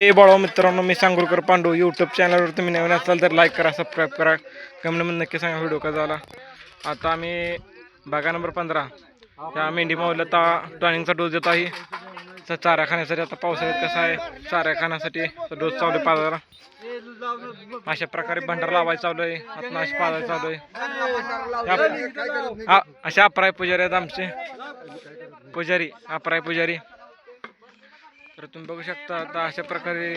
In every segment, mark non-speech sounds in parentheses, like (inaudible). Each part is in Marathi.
हे बाळा मित्रांनो मी सांगोलकर पांडू यूट्यूब चॅनलवर तुम्ही नवीन असाल तर लाईक करा सबस्क्राईब करा. कमेंटमध्ये नक्की सांगा व्हिडिओ कसा झाला आता आम्ही बागा नंबर पंधरा. त्या मेंढी माऊला ता टॉनिंगचा डोस देत आहे. तर चारा खाण्यासाठी आता पावसाळ्यात कसा आहे? चारा खाण्यासाठी डोस चालू आहे पाजायला. अशा प्रकारे भंडार लावायला चालू आहे. आता अशी पाजायला चालू आहे. अशा अपराय पुजारी आहेत आमचे. पुजारी अपराय पुजारी. तर तुम्ही बघू शकता आता अशा प्रकारे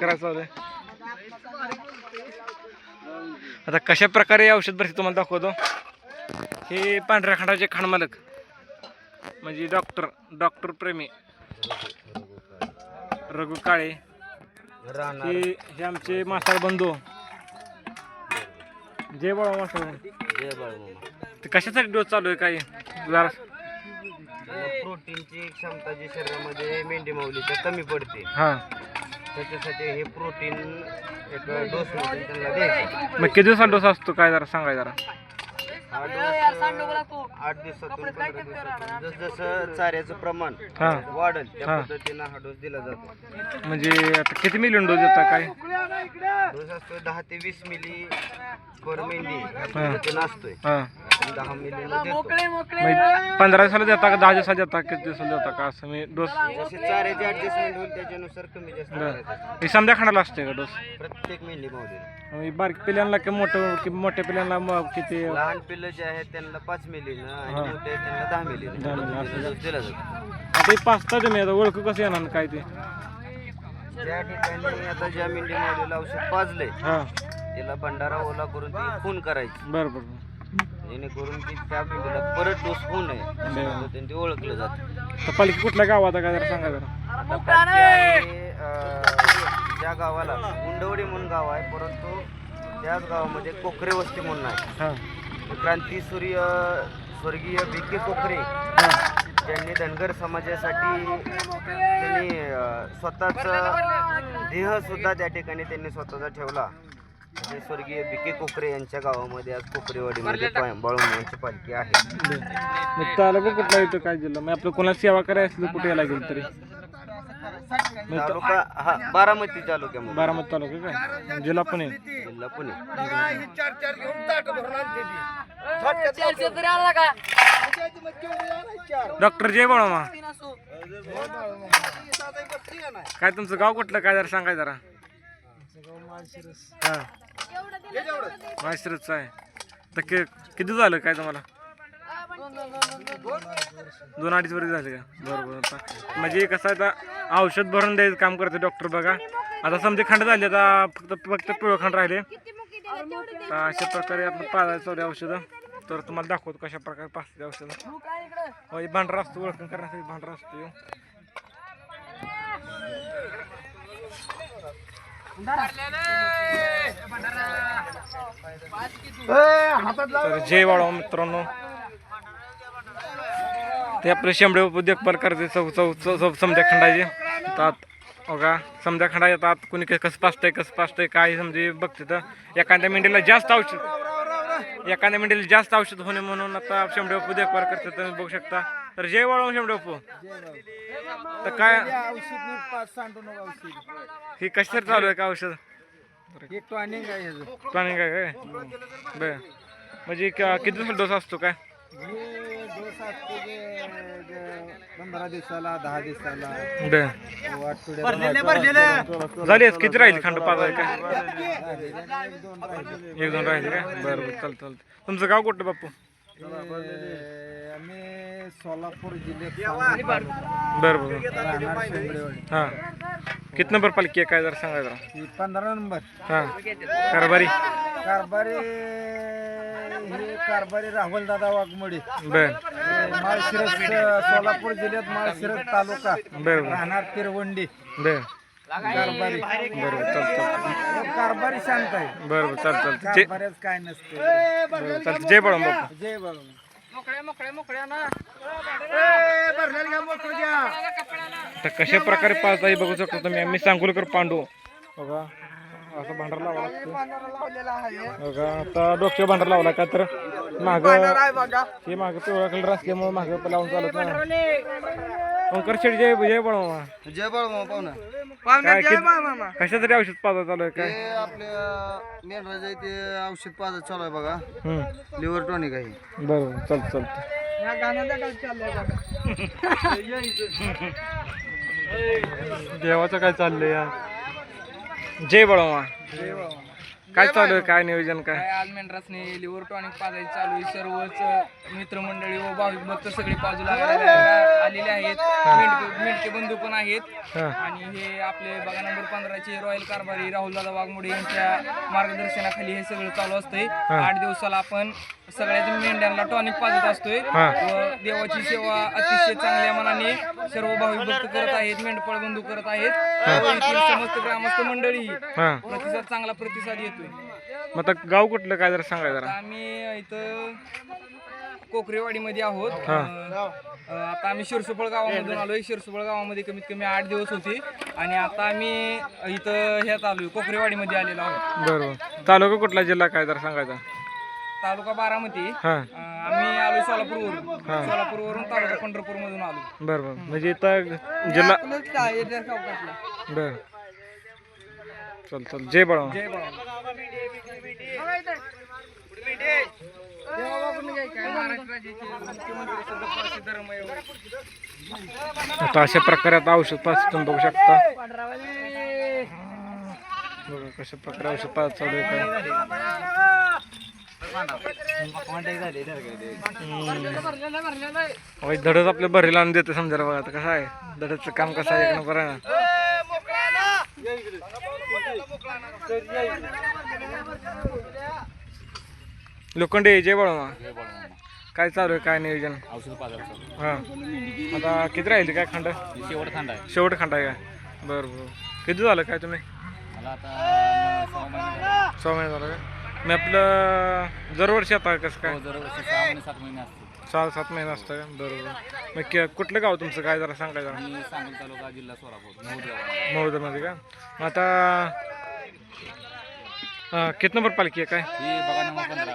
करायचं आता कशा प्रकारे औषध भरती तुम्हाला दाखवतो? हे पांढऱ्या खंडाचे खाणमालक म्हणजे डॉक्टर डॉक्टर प्रेमी रघु काळे. हे आमचे मासाळ बंधू. जय बाळा मासाळ ते कशासाठी डोस चालू आहे काही? जरा प्रोटीनची क्षमता जी शरीरामध्ये मेंढी माऊलीच्या कमी पडते. हां. त्याच्यासाठी हे प्रोटीन एक डोस मध्ये त्यांना द्यायचं. मग किती दिवसाला डोस असतो? काय जरा सांगाय जरा. आठ दिवसातून पंधरा दिवसातून जस जसं चाऱ्याचं प्रमाण हां. वाढेल त्या हा. पद्धतीनं हा डोस दिला जातो. म्हणजे आता किती मिलियन डोस देता काय? डोस असतो दहा ते वीस मिली. पर मेंढी पद्धतीनं असतोय. हां. आपण दहा मिलीला देतो. मग पंधरा दिवसाला देता का दहा दिवसाला देता किती दिवसाला देता का असं मी डोस जसे चाऱ्याची ऍडजस्टमेंट होईल त्याच्यानुसार कमी जास्त करायचं. हे असते का डोस प्रत्येक मेंढी बारीक पिल्यांना की मोठं की मोठ्या पिल्यांना मग किती लहान पिल्लं जे आहेत त्यांना पाच मिलीनं आणि हा. मोठे त्यांना दहा मिलीनं. दहा मिलीनं, त्या पद्धतीनं डोस दिला जातो. आता हे पाचता तुम्ही आता ओळखू कसं येणार काय ते? ज्या ठिकाणी आता ज्या मेंढी माऊलीला औषध पाजलंय हां. त्याला भंडारा ओला करून ती खून करायची. बरं बरं जेणेकरून की त्या मेंढीला परत डोस होऊ नये अशा बरं. पद्धतीने ते ओळखलं जातं. तर पालखी कुठल्या गावात आहे काय जरा सांगा जरा. आता पालखी आहे, अं, ज्या गावाला उंडवडी म्हणून गाव आहे परंतु त्याच गावामध्ये कोकरे वस्ती म्हणून आहे. हां. क्रांती सूर्य स्वर्गीय विके कोकरे ज्यांनी धनगर समाजासाठी त्यांनी अं, स्वतःचा देह सुद्धा त्या ठिकाणी त्यांनी स्वतःचा ठेवला. म्हणजे स्वर्गीय बी कोकरे यांच्या गावामध्ये आज कोकरेवाडीमध्ये बाळूमांची पालखी आहे. मग तालुका कुठला येतो? काय जिल्हा? मग आपलं कोणाला सेवा करायला कुठे यायला लागेल तरी? तालुका हा बारामती तालुक्यामध्ये. बारामती तालुका काय जिल्हा पुणे. जिल्हा पुणे. डॉक्टर जय बाळामा काय तुमचं गाव कुठलं? काय जरा सांगाय जरा. हा. माहेश्वरच आहे. तर कि किती झालं काय तुम्हाला? दोन अडीच वर्ष झाले का? बरोबर म्हणजे कसं आता औषध भरून द्यायचं काम करते डॉक्टर बघा. आता समजे खंड झाले आता फक्त फक्त पिवळं खंड राहिले. अशा प्रकारे आपण पाळायला चालू औषधं. तर तुम्हाला दाखवतो कशा प्रकारे पाचते औषधं. हो भांडरा असतो ओळखण करण्यासाठी भांडरा असतो तर जय वाढवा मित्रांनो. ते आपले शेंबडे देखभाल करते चौ चौ चौ समजा खंडाचे. तात बघा समजा खंडा येतात कुणी क- कसं पाचतंय कसं पाचतंय काय समजे बघते तर एखाद्या मेंढीला जास्त औषध. एखाद्या मेंढीला जास्त औषध होणे म्हणून आता शेंबडे बापू देखभाल करते तुम्ही बघू शकता. तर जय वाढवा शेंबडे बापू तर काय? ही कशासाठी चालू आहे का औषध? हे. प्लॅनिंग आहे काय? बर. म्हणजे किती डोस असतो काय? हे पंधरा दिवसाला दहा दिवसाला. झाली? किती राहील खंड पाच आहे काय एक दोन राहिले. काय बरं बरं चालतं चालतं. तुमचं गाव कुठलं बापू आम्ही सोलापूर जिल्ह्यात बरं बरं हां. किती नंबर पालखी आहे? काय जरा सांगा जरा. पंधरा नंबर. हां. कारभारी. कारभारी हे कारभारी राहुल दादा वाघमोडे. बर. माळशिरस सोलापूर जिल्ह्यात माळशिरस तालुका. बरं राहणार तिरवंडी. बर. कारभारी. बरं बरं. चालतं कारभारी शांत आहे. बरं बरं. चालतं चालतं जय कारभाऱ्याच काय नसते. चालतं जय बळम जय बाबा तर कशा प्रकारे पाहता हे बघू शकतो तुम्ही. आम्ही सांगोलकर पांडू. बघा. असा भांडार लावा लागतो बांधारा लावलेला आहे. बघा आता डोक्यावर भांडार लावला का तर? माग बांधारा आहे बघा. हे माग पिवळा कलर असल्यामुळे माग लावून चालत नाही. ओंकार शेठ जय जय बनवा जय बाळमा पाहुणा काय जय किती- बाळमा कशासाठी औषध पाजा चालू आहे काय? ते आपल्या मेंढराच्या इथे औषध पाजत चालू आहे बघा. हम्म. लिव्हर टॉनिक आहे. बरोबर चालतं चालतं. या गाण्याचा काय चाललंय देवाचं काय चाललंय यार? जय बळवा काय चालू आहे? काय नियोजन काय? आज मेंढरासने लिव्हर टॉनिक पाजायची चालू आहे. सर्वच मित्रमंडळी व भाविक भक्त सगळे बाजू लागायला आलेले आहेत. मेंढके मेंढके बंधू पण आहेत. आणि हे आपले बघा नंबर पंधराचे रॉयल कारभारी राहुल दादा वाघमोडे यांच्या मार्गदर्शनाखाली हे सगळं चालू असतंय. आठ दिवसाला आपण सगळ्या मेंढ्यांना टॉनिक पाजत असतोय. व देवाची सेवा अतिशय चांगल्या मनाने सर्व भाविक भक्त करत आहेत मेंढपाळ बंधू करत आहेत. समस्त ग्रामस्थ मंडळी प्रतिसाद चांगला प्रतिसाद येतोय. मग आता गाव कुठलं? काय जरा आता जरा. आम्ही इथं कोकरेवाडीमध्ये आहोत. हा. अं, आता आम्ही शिरसुपळ गावामधून आलोय. शिरसुपळ गावामध्ये कमीत कमी आठ दिवस होते. आणि आता आम्ही इथं ह्यात आलोय कोकरेवाडीमध्ये आलेलो आहोत. बरोबर. तालुका कुठला जिल्हा काय जरा सांगायचा? तालुका बारामती. हा. अं, आम्ही आलो सोलापूरवरून. सोलापूरवरून तालुका पंढरपूर मधून आलो बरोबर. म्हणजे इथं जिल्हा बर. चल चल. जय बळवा जय बाळा आता अशा प्रकारे आता औषध पाच तुम्ही बघू शकता. बघा कशा प्रकारे औषध पाच चालू आहे काय धडच आपल्या भरीला आणून देते समजायला बघा आता कसं आहे. धडचं काम कसं आहे एक नंबर आहे ना. लोखंडे जय बाळमा काय चालू आहे काय नियोजन? औषध हा. आता किती राहील काय खंड? शेवट खांड आहे. शेवट खंड आहे काय बरं बरं. किती झालं काय तुम्ही? मला आता सहा महिने झाले. सहा महिने झालं काय मी आपलं दरवर्षी आता कसं काय? हो, दरवर्षी सहा महिने सात महिने असते सहा सात महिने असतं का? बरोबर मग कि- कुठलं गाव तुमचं? काय जरा सांगाय जरा. मी सांगली तालुका जिल्हा सोलापूर का? मग आता हा, किती नंबर पालखी आहे? काय? ही बघा नंबर पंधरा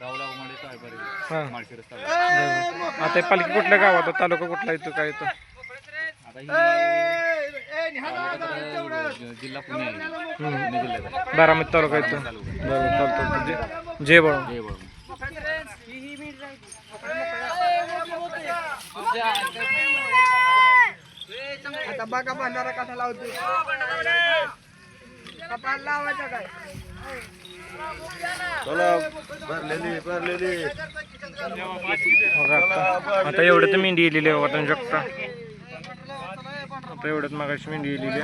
राहुला उमाडे काय बरे. हा. माळशिरस तालुका. बरोबर. आता हे पालखी कुठल्या गावात आहे? तालुका कुठला येतो काय येतो आता ही तालुका तर जिल्हा पुणे आहे. पुणे जिल्ह्यात आहे. बारामती तालुका येतो बरोबर चालतं जय जय बाळा. जय बाळू. आता बघा बांधारा कसा लावतो कपाल लावायचा काय? आता. आता एवढं तर मेंढी येलेली आहे वाटून शकता आता एवढ्यात मागाशी मेंढी येलेली आहे.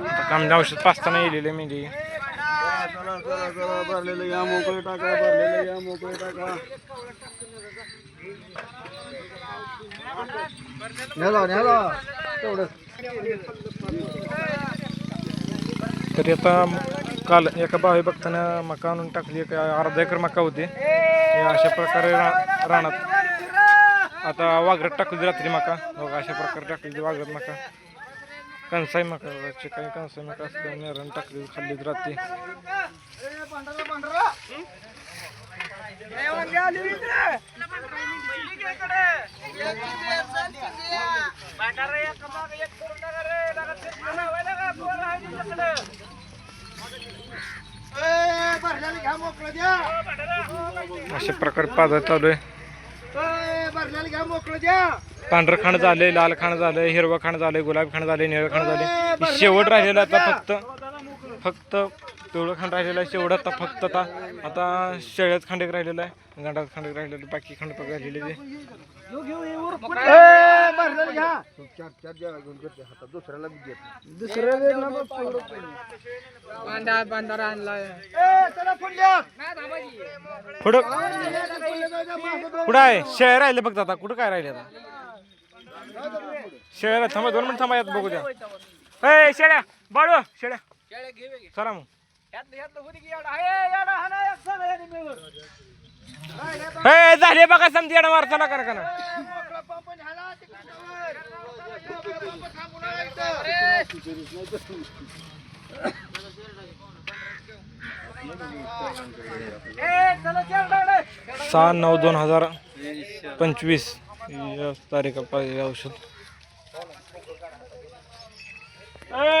आता काम औषध पाचताना येलेली आहे मेंढी. भरलेलं या मोकळे टाका भरलेलं या मोकळे टाका. तरी आता काल एका बावी बघताना मका आणून टाकली एक अर्धा एकर मका होती. हे अशा प्रकारे रा- रानात. आता वाघरत टाकली रात्री मका. बघा अशा प्रकारे टाकली वाघरत मका. कणसाई मका काही कणसाई मका असल्या नेरण टाकली खाल्ली रात्री. अशा प्रकारे पाजा चालू आहे घ्या मोकळं द्या पांढरं खाण झालंय लाल खाण झालंय हिरवं खाण झालंय गुलाब खाण झालंय निळं खाण झाले शेवट राहिलेलं आता फक्त फक्त पिवळं खांड राहिलेलं आहे शेवट आता फक्त आता आता शेळ्यात खांड एक राहिलेलं आहे गांडात खांड एक राहिलेलं आहे, बाकी खांड राहिलेले दुसऱ्याला बी घेत दुसऱ्याला बांधा बांधारा आणलाय कुठं आहे शेळ्या राहिले फक्त आता कुठं काय राहिले आता? शेळ्या थांबा दोन मिनिट थांबा यात बघू द्या. ए शेळ्या बाळू शेळ्या. चला मग. झाले बघा समजी येणं मार चला करा ना सहा नऊ दोन हजार पंचवीस. या तारीख पाहिजे औषध.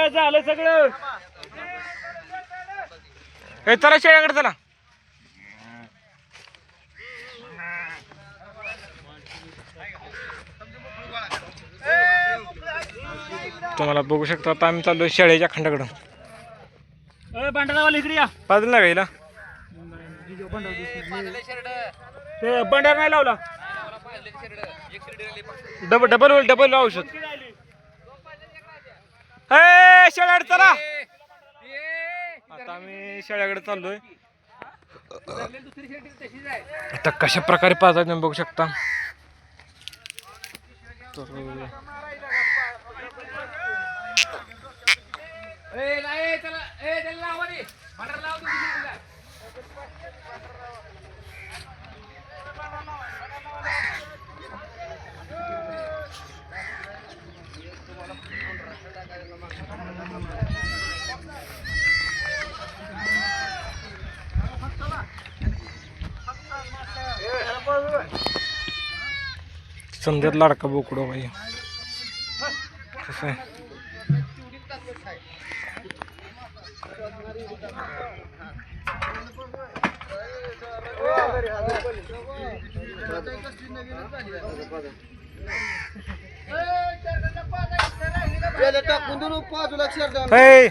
झालं सगळं. ए चला शेळ्याकडे चला. तुम्हाला बघू शकता आता आम्ही चाललोय शेळ्याच्या खंडाकडं. भांडणावाला इकडे या. पाजल ना गाईला ते बंडार नाही लावला? डबल डबल डबल औषध. ए शेळ्याकडे चला. आता आम्ही शेळ्याकडे चाललोय. आता कशा प्रकारे पाहतात तुम्ही बघू शकता. तर समजत लाडका बोकडो भाई कसं आहे? हे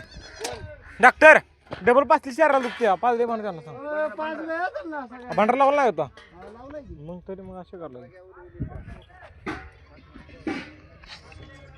डॉक्टर डबल पाचली चार दुखते पाच दे म्हणा त्यांना सांग. भांडार लावला होता. मग तरी मग असं करलं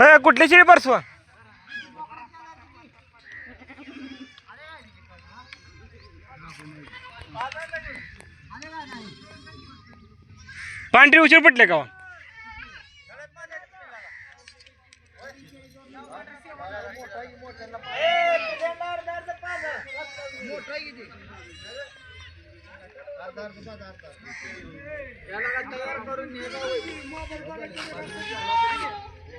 अरे कुठली शिळी परसवा पांढरी उशीर पटले का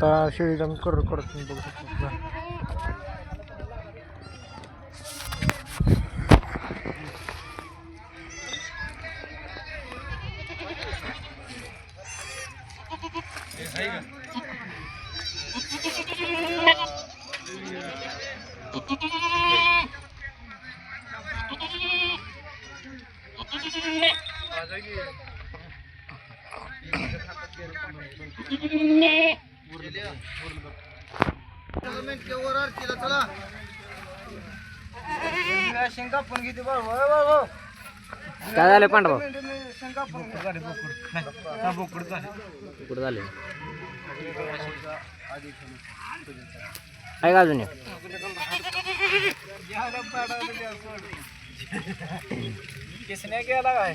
आता शेळीला मी कर करत नाही बघू शकतो Nee. (laughs) (laughs) काय झालं पांडवा कुठं झाले आहे का अजून किसने केला काय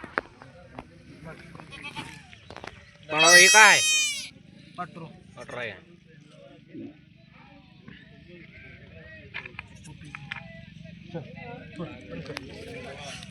तुर. हे काय पाटरू. अठरा आहे चल, चल.